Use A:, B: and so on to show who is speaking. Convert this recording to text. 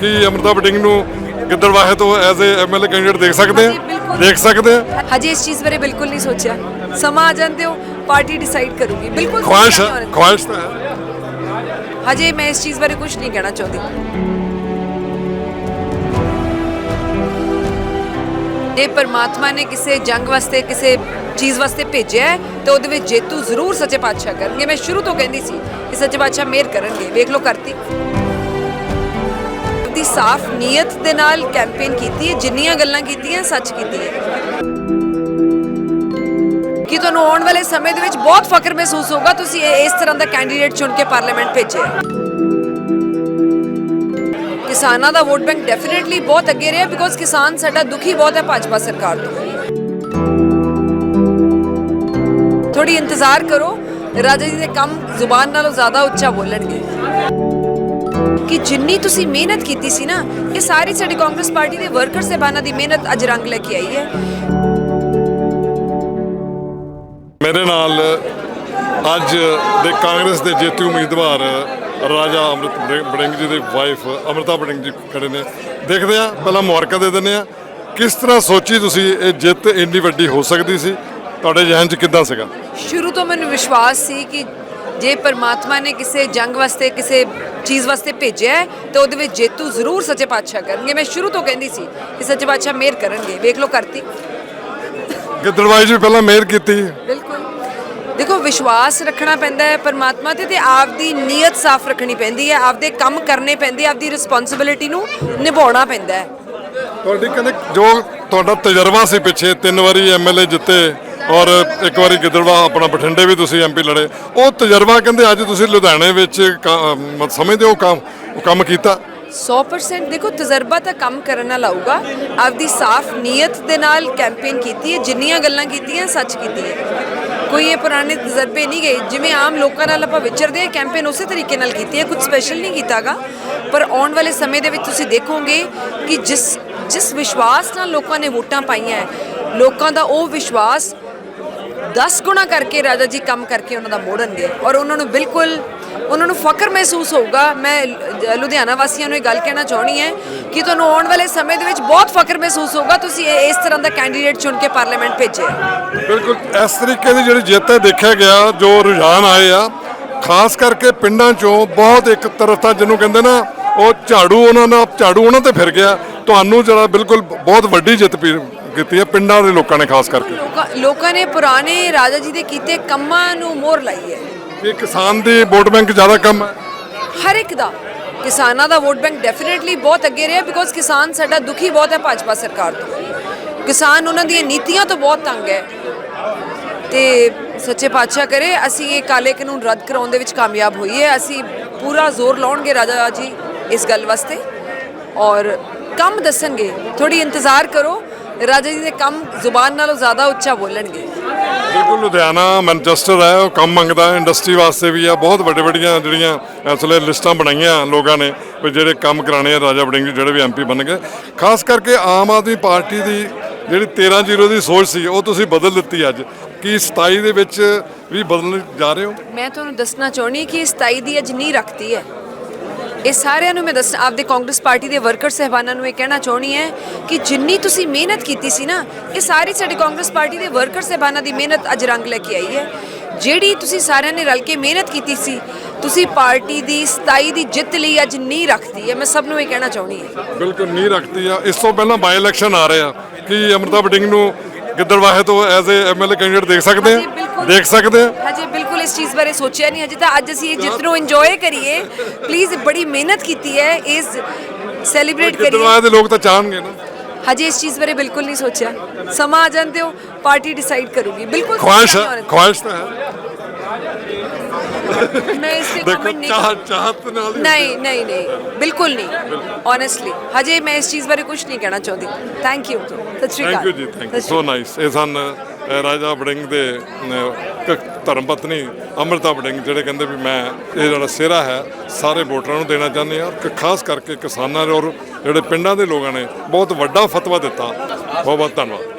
A: ਕਿ ਅਮਰਤਾ ਬਟਿੰਗ ਨੂੰ ਗਿੱਦੜਵਾਹੇ ਤੋਂ ਐਜ਼ ਏ ਐਮਐਲਏ ਕੈਂਡੀਡੇਟ ਦੇਖ ਸਕਦੇ
B: ਬਿਲਕੁਲ।
A: ਦੇਖ ਸਕਦੇ? ਆ
B: ਹਜੇ ਇਸ ਚੀਜ਼ ਬਾਰੇ ਬਿਲਕul ਨਹੀਂ ਸੋਚਿਆ। ਸਮਾਂ ਆ ਜਾਂਦੇ ਹੋ ਪਾਰਟੀ ਡਿਸਾਈਡ ਕਰੂਗੀ। ਬਿਲਕੁਲ
A: ਖੁਆਇਸ਼ ਹੈ ਖੁਆਇਸ਼ ਤਾਂ ਹੈ।
B: ਹਜੇ ਮੈਂ ਇਸ ਚੀਜ਼ ਬਾਰੇ ਕੁਝ ਨਹੀਂ ਕਹਿਣਾ ਚਾਹੁੰਦੀ। ਜੇ ਪਰਮਾਤਮਾ ਨੇ ਕਿਸੇ ਜੰਗ ਵਾਸਤੇ ਕਿਸੇ ਚੀਜ਼ ਵਾਸਤੇ ਭੇਜਿਆ ਹੈ, ਤਾਂ ਉਹਦੇ ਵਿੱਚ ਜੇਤੂ ਜ਼ਰੂਰ ਸੱਚੇ ਪਾਤਸ਼ਾਹ ਕਰਨਗੇ। ਮੈਂ ਸ਼ੁਰੂ ਤੋਂ ਕਹਿੰਦੀ ਸੀ ਕਿ ਸੱਚੇ ਪਾਤਸ਼ਾਹ ਮਿਹਰ ਕਰਨਗੇ। ਵੇਖ ਲਓ ਕਰਤੀ। ਦੀ ਸਾਫ਼ ਨੀਅਤ ਦੇ ਨਾਲ ਕੈਂਪੇਨ ਕੀਤੀ ਹੈ, ਜਿੰਨੀਆਂ ਗੱਲਾਂ ਕੀਤੀਆਂ, ਸੱਚ ਕੀਤੀ ਹੈ। ਕਿ ਤੁਹਾਨੂੰ ਆਉਣ ਵਾਲੇ ਸਮੇਂ ਦੇ ਵਿੱਚ ਬਹੁਤ ਫਖਰ ਮਹਿਸੂਸ ਹੋਗਾ ਤੁਸੀਂ ਇਸ ਤਰ੍ਹਾਂ ਦਾ ਕੈਂਡੀਡੇਟ ਚੁਣ ਕੇ ਪਾਰਲੀਮੈਂਟ ਭੇਜਿਆ ਕਿਸਾਨਾਂ ਦਾ ਵੋਟ ਬੈਂਕ ਡੈਫੀਨਿਟਲੀ ਬਹੁਤ ਅੱਗੇ ਰਿਹਾ ਬਿਕੋਜ਼ ਕਿਸਾਨ ਸਾਡਾ ਦੁਖੀ ਬਹੁਤ ਹੈ ਭਾਜਪਾ ਸਰਕਾਰ ਤੋਂ। ਥੋੜੀ ਇੰਤਜ਼ਾਰ ਕਰੋ, ਰਾਜਾ ਜੀ ਦੇ ਕੰਮ ਜ਼ੁਬਾਨ ਨਾਲੋਂ ਜ਼ਿਆਦਾ ਉੱਚਾ ਬੋਲਣਗੇ। ਕਿ ਜਿੰਨੀ ਤੁਸੀਂ ਮਿਹਨਤ ਕੀਤੀ ਸੀ ਨਾ ਇਹ ਸਾਰੀ ਸਾਡੀ ਕਾਂਗਰਸ ਪਾਰਟੀ ਦੇ ਵਰਕਰ ਸਹਿਬਾਨਾਂ ਦੀ ਮਿਹਨਤ ਅੱਜ ਰੰਗ ਲੈ ਕੇ ਆਈ ਹੈ।
A: ਮੇਰੇ ਨਾਲ ਅੱਜ ਦੇ ਕਾਂਗਰਸ ਦੇ ਜੇਤੂ ਉਮੀਦਵਾਰ ਰਾਜਾ ਅੰਮ੍ਰਿਤ ਬੜਿੰਗ- ਬੜਿੰਗ ਜੀ ਦੀ ਵਾਈਫ ਅਮਰਤਾ ਬੜਿੰਗ ਜੀ ਖੜੇ ਨੇ। ਦੇਖਦੇ ਆ ਪਹਿਲਾਂ ਮੁਬਾਰਕਾਂ ਦੇ ਦਿੰਦੇ ਆ ਕਿਸ ਤਰ੍ਹਾਂ ਸੋਚੀ ਤੁਸੀਂ ਇਹ ਜਿੱਤ ਇੰਨੀ ਵੱਡੀ ਹੋ ਸਕਦੀ ਸੀ? ਤੁਹਾਡੇ ਜ਼ਿਹਨ 'ਚ ਕਿੱਦਾਂ ਸੀਗਾ?
B: ਸ਼ੁਰੂ ਤੋਂ ਮੈਨੂੰ ਵਿਸ਼ਵਾਸ ਸੀ ਕਿ ਜੇ ਪਰਮਾਤਮਾ ਨੇ ਕਿਸੇ ਜੰਗ ਵਾਸਤੇ ਕਿਸੇ ਚੀਜ਼ ਵਾਸਤੇ ਭੇਜਿਆ ਹੈ, ਤਾਂ ਉਹਦੇ ਵਿੱਚ ਜੇਤੂ ਜ਼ਰੂਰ ਸੱਚੇ ਪਾਤਸ਼ਾਹ ਕਰਨਗੇ। ਮੈਂ ਸ਼ੁਰੂ ਤੋਂ ਕਹਿੰਦੀ ਸੀ ਕਿ ਸੱਚੇ ਪਾਤਸ਼ਾਹ ਮਿਹਰ ਕਰਨਗੇ। ਵੇਖ ਲਓ ਕਰਤੀ।
A: ਗਿੱਦੜਵਾਈ ਜੀ ਪਹਿਲਾਂ ਮਿਹਰ ਕੀਤੀ।
B: ਬਿਲਕੁਲ। ਦੇਖੋ ਵਿਸ਼ਵਾਸ ਰੱਖਣਾ ਪੈਂਦਾ ਹੈ ਪਰਮਾਤਮਾ ਤੇ ਤੇ ਆਪਦੀ ਨੀਅਤ ਸਾਫ਼ ਰੱਖਣੀ ਪੈਂਦੀ ਹੈ। ਆਪਦੇ ਕੰਮ ਕਰਨੇ ਪੈਂਦੇ ਆਪਦੀ ਰਿਸਪੌਂਸਿਬਿਲਿਟੀ ਨੂੰ ਨਿਭਾਉਣਾ ਪੈਂਦਾ ਹੈ।
A: ਤੁਹਾਡੀ ਕਹਿੰਦੇ ਜੋ ਤੁਹਾਡਾ ਤਜਰਬਾ ਸੀ ਪਿੱਛੇ ਤਿੰਨ ਵਾਰੀ ਐਮਐਲਏ ਜਿੱਤੇ ਔਰ ਇੱਕ ਵਾਰੀ ਗਿੱਦੜਵਾ ਆਪਣਾ ਬਠਿੰਡੇ ਵੀ ਤੁਸੀਂ ਐਮਪੀ ਲੜੇ। ਉਹ ਤਜਰਬਾ ਕਹਿੰਦੇ ਅੱਜ ਤੁਸੀਂ ਲੁਧਿਆਣੇ ਵਿੱਚ ਕ- ਸਮਝਦੇ ਹੋ ਕੰਮ ਉਹ ਕੰਮ ਕੀਤਾ?
B: 100% ਦੇਖੋ ਤਜਰਬਾ ਤਾਂ ਕੰਮ ਕਰਨ ਨਾਲ ਆਊਗਾ ਆਪਦੀ ਸਾਫ਼ ਨੀਅਤ ਦੇ ਨਾਲ ਕੈਂਪੇਨ ਕੀਤੀ ਹੈ ਜਿੰਨੀਆਂ ਗੱਲਾਂ ਕੀਤੀਆਂ ਸੱਚ ਕੀਤੀ ਹੈ। ਕੋਈ ਇਹ ਪੁਰਾਣੇ ਤਜਰਬੇ ਨਹੀਂ ਗਏ। ਜਿਵੇਂ ਆਮ ਲੋਕਾਂ ਨਾਲ ਆਪਾਂ ਵਿਚਰਦੇ ਹਾਂ ਕੈਂਪੇਨ ਉਸੇ ਤਰੀਕੇ ਨਾਲ ਕੀਤੀ ਹੈ ਕੁਝ ਸਪੈਸ਼ਲ ਨਹੀਂ ਕੀਤਾਗਾ। ਪਰ ਆਉਣ ਵਾਲੇ ਸਮੇਂ ਦੇ ਵਿੱਚ ਤੁਸੀਂ ਦੇਖੋਗੇ ਕਿ ਜਿਸ ਜਿਸ ਵਿਸ਼ਵਾਸ ਨਾਲ ਲੋਕਾਂ ਨੇ ਵੋਟਾਂ ਪਾਈਆਂ ਹੈ, ਲੋਕਾਂ ਦਾ ਉਹ ਵਿਸ਼ਵਾਸ 10 ਗੁਣਾ ਕਰਕੇ ਰਾਜਾ ਜੀ ਕੰਮ ਕਰਕੇ ਉਹਨਾਂ ਦਾ ਮੋੜਨਗੇ ਔਰ ਉਹਨਾਂ ਨੂੰ ਬਿਲਕੁਲ ਉਹਨਾਂ ਨੂੰ ਫਖਰ ਮਹਿਸੂਸ ਹੋਊਗਾ ਮੈਂ ਲੁਧਿਆਣਾ ਵਾਸੀਆਂ ਨੂੰ ਇਹ ਗੱਲ ਕਹਿਣਾ ਚਾਹਣੀ ਹੈ ਕਿ ਤੁਹਾਨੂੰ ਆਉਣ ਵਾਲੇ ਸਮੇਂ ਦੇ ਵਿੱਚ ਬਹੁਤ ਫਖਰ ਮਹਿਸੂਸ ਹੋਊਗਾ ਤੁਸੀਂ ਇਸ ਤਰ੍ਹਾਂ ਦਾ ਕੈਂਡੀਡੇਟ ਚੁਣ ਕੇ ਪਾਰਲੀਮੈਂਟ ਭੇਜਿਆ
A: ਬਿਲਕੁਲ ਇਸ ਤਰੀਕੇ ਦੀ ਜਿਹੜੀ ਜਿੱਤ ਹੈ ਦੇਖਿਆ ਗਿਆ ਜੋ ਰੁਝਾਨ ਆਏ ਆ ਖਾਸ ਕਰਕੇ ਪਿੰਡਾਂ ਚੋਂ ਬਹੁਤ ਇੱਕ ਤਰਫਾ ਜਿਹਨੂੰ ਕਹਿੰਦੇ ਨਾ ਉਹ ਝਾੜੂ ਉਹਨਾਂ ਨਾਲ ਝਾੜੂ ਉਹਨਾਂ ਤੇ ਫਿਰ ਗਿਆ ਤੁਹਾਨੂੰ ਜਿਹੜਾ ਬਿਲਕੁਲ ਬਹੁਤ ਵੱਡੀ ਜਿੱਤ ਪੀ- ਕੀਤੀ ਹੈ ਪਿੰਡਾਂ ਦੇ ਲੋਕਾਂ ਨੇ ਖਾਸ ਕਰਕੇ।
B: ਲੋਕਾਂ ਲੋਕਾਂ ਨੇ ਪੁਰਾਣੇ ਰਾਜਾ ਜੀ ਦੇ ਕੀਤੇ ਕੰਮਾਂ ਨੂੰ ਮੋਹਰ ਲਾਈ ਹੈ।
A: ਇਹ ਕਿਸਾਨ ਦੀ ਵੋਟ ਬੈਂਕ ਜ਼ਿਆਦਾ ਕੰਮ ਹੈ?
B: ਹਰ ਇੱਕ ਦਾ ਕਿਸਾਨਾਂ ਦਾ ਵੋਟ ਬੈਂਕ ਡੈਫੀਨਿਟਲੀ ਬਹੁਤ ਅੱਗੇ ਰਿਹਾ ਬਿਕੋਜ਼ ਕਿਸਾਨ ਸਾਡਾ ਦੁਖੀ ਬਹੁਤ ਹੈ ਭਾਜਪਾ ਸਰਕਾਰ ਤੋਂ। ਕਿਸਾਨ ਉਹਨਾਂ ਦੀਆਂ ਨੀਤੀਆਂ ਤੋਂ ਬਹੁਤ ਤੰਗ ਹੈ। ਤੇ ਸੱਚੇ ਪਾਤਸ਼ਾਹ ਕਰੇ ਅਸੀਂ ਇਹ ਕਾਲੇ ਕਾਨੂੰਨ ਰੱਦ ਕਰਾਉਣ ਦੇ ਵਿੱਚ ਕਾਮਯਾਬ ਹੋਈਏ ਅਸੀਂ ਪੂਰਾ ਜ਼ੋਰ ਲਾਉਣਗੇ ਰਾਜਾ ਜੀ ਇਸ ਗੱਲ ਵਾਸਤੇ। ਔਰ ਕੰਮ ਦੱਸਣਗੇ ਥੋੜੀ ਇੰਤਜ਼ਾਰ ਕਰੋ ਰਾਜਾ ਜੀ ਦੇ ਕੰਮ ਜ਼ੁਬਾਨ ਨਾਲੋਂ ਜ਼ਿਆਦਾ ਉੱਚਾ ਬੋਲਣਗੇ।
A: ਬਿਲਕੁਲ ਲੁਧਿਆਣਾ ਮੈਨਚੈਸਟਰ ਹੈ ਉਹ ਕੰਮ ਮੰਗਦਾ ਇੰਡਸਟਰੀ ਵਾਸਤੇ ਵੀ ਆ ਬਹੁਤ ਵੱਡੇ ਵੱਡੀਆਂ ਜਿਹੜੀਆਂ ਇਸ ਵੇਲੇ ਲਿਸਟਾਂ ਬਣਾਈਆਂ ਲੋਕਾਂ ਨੇ ਵੀ ਜਿਹੜੇ ਕੰਮ ਕਰਾਣੇ ਆ ਰਾਜਾ ਵੜਿੰਗ ਜਿਹੜੇ ਵੀ ਐਮਪੀ ਬਣ ਗਏ। ਖਾਸ ਕਰਕੇ ਆਮ ਆਦਮੀ ਪਾਰਟੀ ਦੀ ਜਿਹੜੀ 13 ਜ਼ੀਰੋ ਦੀ ਸੋਚ ਸੀ ਉਹ ਤੁਸੀਂ ਬਦਲ ਦਿੱਤੀ ਅੱਜ। ਕੀ 27 ਦੇ ਵਿੱਚ ਵੀ ਬਦਲਣ ਜਾ ਰਹੇ ਹੋ?
B: ਮੈਂ ਤੁਹਾਨੂੰ ਦੱਸਣਾ ਚਾਹੁੰਦੀ ਕਿ 27 ਦੀ ਅੱਜ ਨਹੀਂ ਰੱਖਤੀ ਹੈ। ਇਹ ਸਾਰਿਆਂ ਨੂੰ ਮੈਂ ਦੱਸ ਆਪਦੇ ਕਾਂਗਰਸ ਪਾਰਟੀ ਦੇ ਵਰਕਰ ਸਹਿਬਾਨਾਂ ਨੂੰ ਇਹ ਕਹਿਣਾ ਚਾਹੁੰਦੀ ਹੈ ਕਿ ਜਿੰਨੀ ਤੁਸੀਂ ਮਿਹਨਤ ਕੀਤੀ ਸੀ ਨਾ ਇਹ ਸਾਰੀ ਸਾਡੀ ਕਾਂਗਰਸ ਪਾਰਟੀ ਦੇ ਵਰਕਰ ਸਹਿਬਾਨਾਂ ਦੀ ਮਿਹਨਤ ਅੱਜ ਰੰਗ ਲੈ ਕੇ ਆਈ ਹੈ। ਜਿਹੜੀ ਤੁਸੀਂ ਸਾਰਿਆਂ ਨੇ ਰਲ ਕੇ ਮਿਹਨਤ ਕੀਤੀ ਸੀ ਤੁਸੀਂ ਪਾਰਟੀ ਦੀ 27 ਦੀ ਜਿੱਤ ਲਈ ਅੱਜ ਨਹੀਂ ਰੱਖਤੀ ਹੈ। ਮੈਂ ਸਭ ਨੂੰ ਇਹ ਕਹਿਣਾ ਚਾਹੁੰਦੀ ਹਾਂ।
A: ਬਿਲਕੁਲ ਨਹੀਂ ਰੱਖਦੀ ਆ। ਇਸ ਤੋਂ ਪਹਿਲਾਂ ਬਾਈ ਇਲੈਕਸ਼ਨ ਆ ਰਹੇ ਆ। ਕੀ ਅਮਰਤਾ ਬਡਿੰਗ ਨੂੰ ਗਿੱਦੜਵਾਹੇ ਤੋਂ ਐਜ਼ ਏ ਐਮਐਲਏ ਕੈਂਡੀਡੇਟ ਦੇਖ ਸਕਦੇ ਆ। ਦੇਖ ਸਕਦੇ ਆ।
B: ਹਜੇ ਬਿਲਕੁਲ ਇਸ ਚੀਜ਼ ਬਾਰੇ ਸੋਚਿਆ ਨਹੀਂ ਹਜੇ ਤਾਂ ਅੱਜ ਅਸੀਂ ਇਹ ਜਿੱਤ ਨੂੰ ਇੰਜੋਏ ਕਰੀਏ। ਪਲੀਜ਼ ਬੜੀ ਮਿਹਨਤ ਕੀਤੀ ਹੈ ਇਸ ਸੈਲੀਬ੍ਰੇਟ ਕਰੀਏ।
A: ਦੇ ਲੋਕ ਤਾਂ ਚਾਹਣਗੇ ਨਾ।
B: ਹਜੇ ਇਸ ਚੀਜ਼ ਬਾਰੇ ਬਿਲਕੁਲ ਨਹੀਂ ਸੋਚਿਆ। ਸਮਾਂ ਆ ਜਾਂਦੇ ਹੋ ਪਾਰਟੀ ਡਿਸਾਈਡ ਕਰੂਗੀ। ਬਿਲਕੁਲ
A: ਖੁਆਇਸ਼ ਖੁਆਇਸ਼ ਤਾਂ ਹੈ।
B: ਮੈਂ ਇਸ ਤੇ ਕਮੈਂਟ ਨਹੀਂ
A: ਚਾਹ ਚਾਹਤ ਨਾਲ
B: ਨਹੀਂ ਨਹੀਂ ਨਹੀਂ। ਬਿਲਕੁਲ ਨਹੀਂ। ਓਨੈਸਟਲੀ ਹਜੇ ਮੈਂ ਇਸ ਚੀਜ਼ ਬਾਰੇ ਕੁਝ ਨਹੀਂ ਕਹਿਣਾ ਚਾਹੁੰਦੀ। ਥੈਂਕ ਯੂ ਸਤਿ ਸ਼੍ਰੀ ਅਕਾਲ।
A: ਥੈਂਕ ਯੂ ਜੀ ਥੈਂਕ ਯੂ ਸੋ ਨਾਈਸ ਇਹ ਸਨ ਰਾਜਾ ਵੜਿੰਗ ਦੇ ਧਰਮ ਪਤਨੀ ਅੰਮ੍ਰਿਤਾ ਵੜਿੰਗ ਜਿਹੜੇ ਕਹਿੰਦੇ ਵੀ ਮੈਂ ਇਹ ਜਿਹੜਾ ਸਿਹਰਾ ਹੈ, ਸਾਰੇ ਵੋਟਰਾਂ ਨੂੰ ਦੇਣਾ ਚਾਹੁੰਦੇ ਹਾਂ ਕਿ ਖਾਸ ਕਰਕੇ ਕਿਸਾਨਾਂ ਦੇ ਔਰ ਜਿਹੜੇ ਪਿੰਡਾਂ ਦੇ ਲੋਕਾਂ ਨੇ ਬਹੁਤ ਵੱਡਾ ਫਤਵਾ ਦਿੱਤਾ। ਬਹੁਤ ਬਹੁਤ ਧੰਨਵਾਦ।